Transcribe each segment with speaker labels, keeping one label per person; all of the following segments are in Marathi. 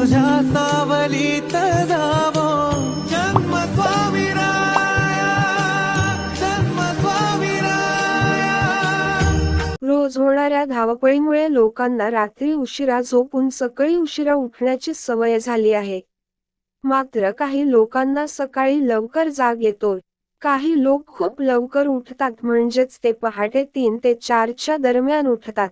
Speaker 1: तुझ्या सावलीत जावो. जन्म स्वामी
Speaker 2: रोज होणाऱ्या धावपळीमुळे लोकांना रात्री उशिरा झोपून सकाळी उशिरा उठण्याची सवय झाली आहे. मात्र काही लोकांना सकाळी लवकर जाग येतो. काही लोक खूप लवकर उठतात म्हणजेच ते पहाटे तीन ते चारच्या दरम्यान उठतात.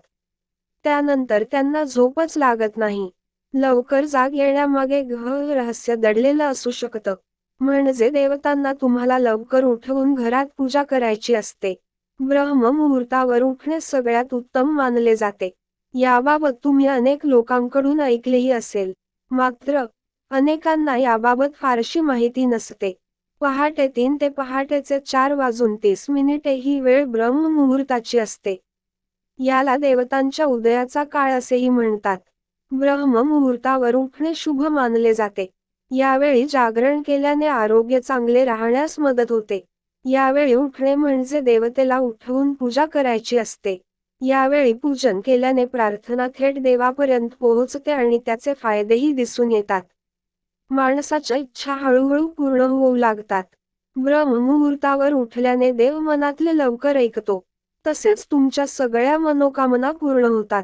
Speaker 2: त्यानंतर त्यांना झोपच लागत नाही. लवकर जाग येण्यामागे गहन रहस्य दडलेलं असू शकतं. म्हणजे देवतांना तुम्हाला लवकर उठवून घरात पूजा करायची असते. ब्रह्म मुहूर्तावर उठणे सगळ्यात उत्तम मानले जाते. याबाबत तुम्ही अनेक लोकांकडून ऐकलेही असेल. मात्र अनेकांना याबाबत फारशी माहिती नसते. पहाटे तीन ते पहाटेचे चार वाजून तीस मिनिटे ही वेळ ब्रह्म मुहूर्ताची असते. याला देवतांच्या उदयाचा काळ असेही म्हणतात. ब्रह्म मुहूर्तावर उठणे शुभ मानले जाते. यावेळी जागरण केल्याने आरोग्य चांगले राहण्यास मदत होते. यावेळी उठणे म्हणजे देवतेला उठवून पूजा करायची असते. यावेळी पूजन केल्याने प्रार्थना थेट देवापर्यंत पोहोचते आणि त्याचे फायदेही दिसून येतात. माणसाच्या इच्छा हळूहळू पूर्ण होऊ लागतात. ब्रह्ममुहूर्तावर उठल्याने देव मनातले लवकर ऐकतो. तसेच तुमच्या सगळ्या मनोकामना पूर्ण होतात.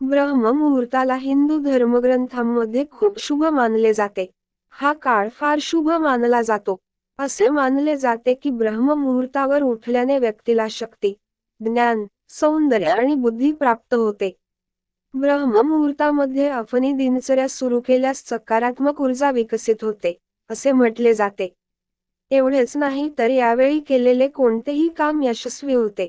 Speaker 2: ब्रह्ममुहूर्ताला हिंदू धर्मग्रंथांमध्ये खूप शुभ मानले जाते. हा काळ फार शुभ मानला जातो. असे मानले जाते की ब्रह्ममुहूर्तावर उठल्याने व्यक्तीला शक्ती ज्ञान सौंदर्य आणि बुद्धी प्राप्त होते. ब्रह्ममुहूर्तामध्ये अफनी दिनचर्या सुरू केल्यास सकारात्मक ऊर्जा विकसित होते असे म्हटले जाते. एवढेच नाही तर यावेळी केलेले कोणतेही काम यशस्वी होते.